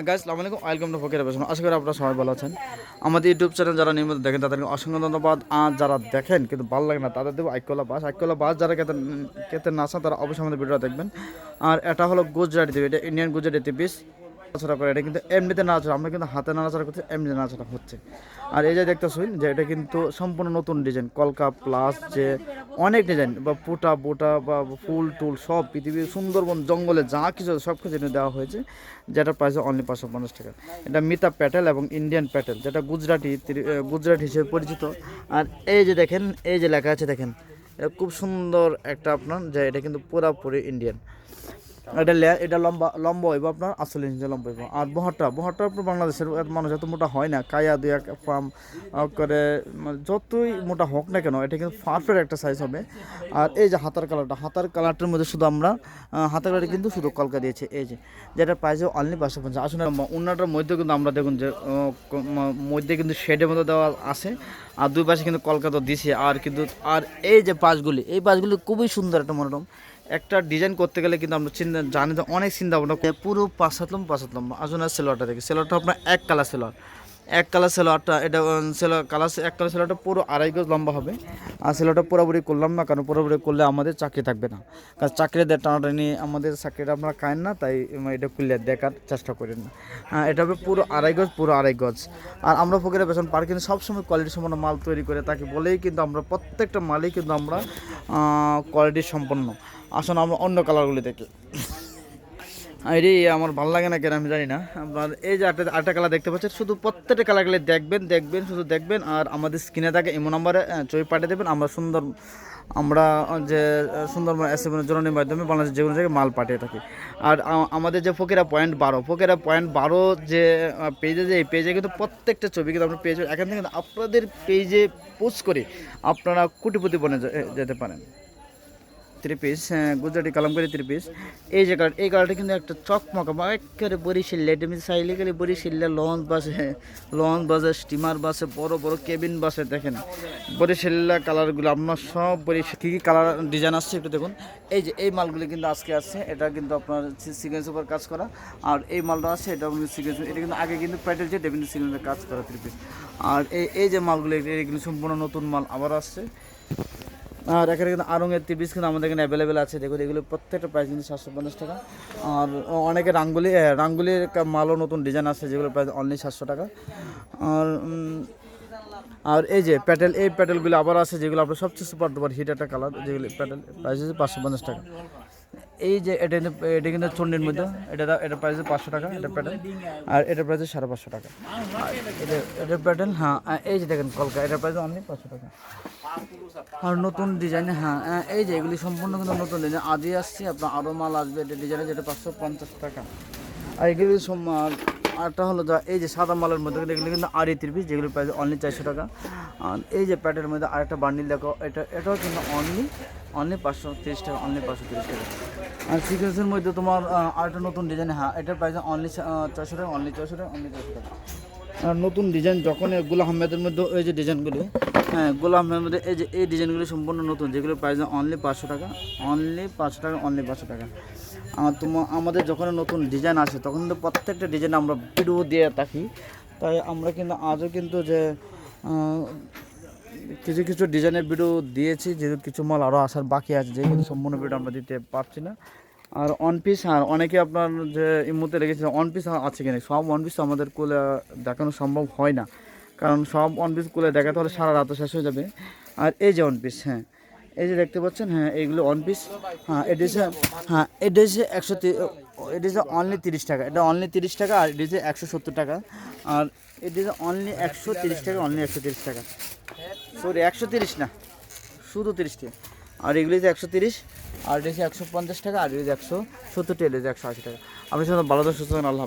Guys সালাম আলাইকুম। Welcome to ফকির বেসন আশা করি আপনারা সবাই ভালো আছেন। আমাদের ইউটিউব চ্যানেল যারা নিয়মিত দেখেন, তাদেরকে অসংখ্য ধন্যবাদ। আর যারা দেখেন, কিন্তু ভালো লাগে না, তাদের দেবো আইকলা বাস। আইকলা বাস যারা খেতে খেতে না আসেন, তারা অবশ্যই আমাদের ভিডিওটা দেখবেন। আর এটা হলো গুজরাটি দেবী এটা ইন্ডিয়ান গুজরাটি পিস নাড়াচাড়া করে, এটা কিন্তু এমনিতে নাড়াচাড়া, আমরা কিন্তু হাতে নাড়াচাড়া করছি, এমনিতে নাড়াচাড়া হচ্ছে। আর এই যে দেখতেছুন যে এটা কিন্তু সম্পূর্ণ নতুন ডিজাইন কলকা প্লাস যে অনেক ডিজাইন বা পুটা, বুটা, বা ফুল, টুল, সব পৃথিবীর সুন্দরবন, জঙ্গলে যা কিছু সব কিছু এনে দেওয়া হয়েছে যেটা প্রাইস অনলি পাঁচশো পঞ্চাশ টাকা। এটা মিতা প্যাটেল এবং ইন্ডিয়ান প্যাটেল যেটা গুজরাটি গুজরাটি হিসেবে পরিচিত। আর এই যে দেখেন, এই যে লেখা আছে, দেখেন খুব সুন্দর একটা আপনার, যে এটা কিন্তু পুরাপুরি ইন্ডিয়ান এটা এটা লম্বা লম্বা হইব আপনার আসলে ইঞ্চি লম্বা হইব। আর বহরটা বহরটা আপনার বাংলাদেশের মানুষ এত মোটা হয় না। কায়া এক ফার্ম করে মানে যতই মোটা হোক না কেন, এটা কিন্তু পারফেক্ট একটা সাইজ হবে। আর এই যে হাতার কালারটা হাতার কালারটার মধ্যে শুধু আমরা হাতার কালারে কিন্তু শুধু কলকা দিয়েছে। এই যে যেটা প্রাইস অনলি পাঁচশো পঞ্চাশ। আসলে অন্যটার মধ্যে কিন্তু আমরা দেখুন যে মধ্যে কিন্তু শেডের মধ্যে দেওয়া আছে। আর দুই পাশে কিন্তু কলকাতা দিছে আর কিন্তু, আর এই যে পাশগুলি, এই পাশগুলি খুবই সুন্দর একটা মনোরম। একটা ডিজাইন করতে গেলে কিন্তু আমরা চিন্তা, জানি অনেক চিন্তা ভাবনা, পুরো পাঁচ সাত লম্বা আর সেলোয়ারটা দেখি। সেলোয়ারটা আপনার এক কালার সেলোয়ার এক কালার সেলোয়ারটা, এটা সেলো, কালার এক কালার সেলোয়ারটা পুরো আড়াই গজ লম্বা হবে। আর সেলোয়ারটা পুরোপুরি করলাম না, কারণ পুরোপুরি করলে আমাদের চাকরি থাকবে না। কারণ চাকরি দেয় টানাটানি আমাদের চাকরিটা আমরা খায়েন না, তাই এটা খুললে দেখার চেষ্টা করেন না। হ্যাঁ এটা হবে পুরো আড়াই গজ, পুরো আড়াই গজ। আর আমরা ফকিরের বেসন পার কিন্তু সবসময় কোয়ালিটি সম্পন্ন মাল তৈরি করে তাকে বলেই কিন্তু আমরা প্রত্যেকটা মালই কিন্তু আমরা কোয়ালিটি সম্পন্ন। আসুন আমরা অন্য কালারগুলি দেখি। আরে আমার ভালো লাগে না কেন আমি জানি না। আপনার এই যে আটটা আটটা কালার দেখতে পাচ্ছেন, শুধু প্রত্যেকটা কালারগুলি দেখবেন দেখবেন, শুধু দেখবেন, আর আমাদের স্ক্রিনে থাকে এমন নাম্বারে ছবি পাঠিয়ে দেবেন, আমরা সুন্দর আমরা যে সুন্দরবন এসএমের জরুরির মাধ্যমে বাংলাদেশের যে কোনো জায়গায় মাল পাঠিয়ে থাকি। আর আমাদের যে ফকিরা পয়েন্ট বারো, ফকিরা পয়েন্ট বারো যে পেজে যে, এই পেজে কিন্তু প্রত্যেকটা ছবি কিন্তু আপনার পেজে এখান থেকে আপনাদের পেজে পোস্ট করে আপনারা কোটিপতি বনে যেতে পারেন। Three piece Gujarati kalamkari three piece এই যে কালার এই কালারটা কিন্তু একটা চকমকা একেবারে বরিশাল তুমি চাইলে গেলে বরিশালে লঞ্চ বাসে লঞ্চ বাসে স্টিমার বাসে বড় বড় কেবিন বাসে দেখেন। বরিশাল্লা কালারগুলো আপনার সব বরিশাল, কী কী কালার ডিজাইন আসছে একটু দেখুন। এই যে, এই মালগুলি কিন্তু আজকে আসছে, এটা কিন্তু আপনার সিকোয়েন্স উপর কাজ করা। আর এই মালটা আছে এটা সিকোয়েন্স এটা কিন্তু আগে কিন্তু প্যাটেল যে ডেভিন সিকোয়েন্সের কাজ করা থ্রি পিস আর এই এই যে মালগুলো এগুলো সম্পূর্ণ নতুন মাল আবার আসছে। আর এখানে কিন্তু আরঙের ত্রিপিস কিন্তু আমাদের এখানে অ্যাভেলেবেল আছে। দেখুন, এগুলো প্রত্যেকটা প্রাইস কিন্তু সাতশো পঞ্চাশ টাকা। আর অনেকে রাঙ্গুলি রাঙ্গুলির মালও নতুন ডিজাইন আছে যেগুলো প্রাইস অনলি সাতশো টাকা। আর আর এই যে প্যাটেল এই প্যাটেলগুলো আবার আছে যেগুলো আপনার সবচেয়ে সুপার ডুপার হিট একটা কালার যেগুলো প্যাটেল প্রাইস হচ্ছে পাঁচশো পঞ্চাশ টাকা। এই যে এটা এটা কিন্তু চন্ডির মধ্যে, এটা এটা প্রাইস পাঁচশো টাকা, এটা প্যাটেল আর এটা প্রাইস সাড়ে পাঁচশো টাকা। এটা এটা প্যাটেল হ্যাঁ এই যে দেখেন কলকা, এটা প্রাইস অনলি পাঁচশো টাকা। আর নতুন ডিজাইন হ্যাঁ এই যে এগুলি সম্পূর্ণ কিন্তু নতুন ডিজাইন আজই আসছে, আপনার আরও মাল আসবে, এটা ডিজাইনে যেটা পাঁচশো পঞ্চাশ টাকা। আর এগুলি আরটা হলো যা, এই যে সাদা মালের মধ্যে এগুলি কিন্তু আড়ি তিরিশ যেগুলি প্রাইস অনলি চারশো টাকা। আর এই যে প্যাটের মধ্যে আরেকটা বান্ডিল দেখো, এটা, এটাও কিন্তু অনলি অনলি পাঁচশো তিরিশ টাকা অনলি পাঁচশো তিরিশ টাকা। সিকোয়েন্সের মধ্যে তোমার আরেকটা নতুন ডিজাইন হ্যাঁ এটার প্রাইস অনলি চারশো টাকা অনলি চারশো টাকা অনলি চারশো টাকা। আর নতুন ডিজাইন যখনগুলা আহমেদের মধ্যে, এই যে ডিজাইনগুলি হ্যাঁ গুলা আহমেদের মধ্যে এই যে, এই ডিজাইনগুলি সম্পূর্ণ নতুন যেগুলো প্রাইস অনলি পাঁচশো টাকা অনলি পাঁচশো টাকা অনলি পাঁচশো টাকা। আর তোমার আমাদের যখন নতুন ডিজাইন আসে, তখন কিন্তু প্রত্যেকটা ডিজাইন আমরা ভিডিও দিয়ে থাকি। তাই আমরা কিন্তু আজও কিন্তু যে কিছু কিছু ডিজাইনের ভিডিও দিয়েছি, যেহেতু কিছু মাল আরও আসার বাকি আছে যে কিন্তু সম্পূর্ণ ভিডিও আমরা দিতে পারছি না। আর অন পিস আর অনেকে আপনার যে এই মুহূর্তে রেখেছে অন পিস আছে কিনা? সব অন পিস আমাদের কোলে দেখানো সম্ভব হয় না। কারণ সব অন পিস কোলে দেখাতে হলে সারা রাত শেষ হয়ে যাবে। আর এই যে অন পিস হ্যাঁ এই যে দেখতে পাচ্ছেন হ্যাঁ এইগুলো অন পিস হ্যাঁ এটা হচ্ছে হ্যাঁ এটা হচ্ছে একশো এটা হচ্ছে অনলি তিরিশ টাকা, এটা অনলি তিরিশ টাকা, আর এটা হচ্ছে একশো সত্তর টাকা, আর এটা হচ্ছে অনলি একশো তিরিশ টাকা অনলি একশো তিরিশ টাকা। সরি একশো তিরিশ না। শুধু তিরিশ আর এগুলি যে একশো তিরিশ আর এটা একশো পঞ্চাশ টাকা আর এটা একশো সত্তর টাকা এটা একশো আশি টাকা। আপনি সাথে ভালো থাকেন, আল্লাহ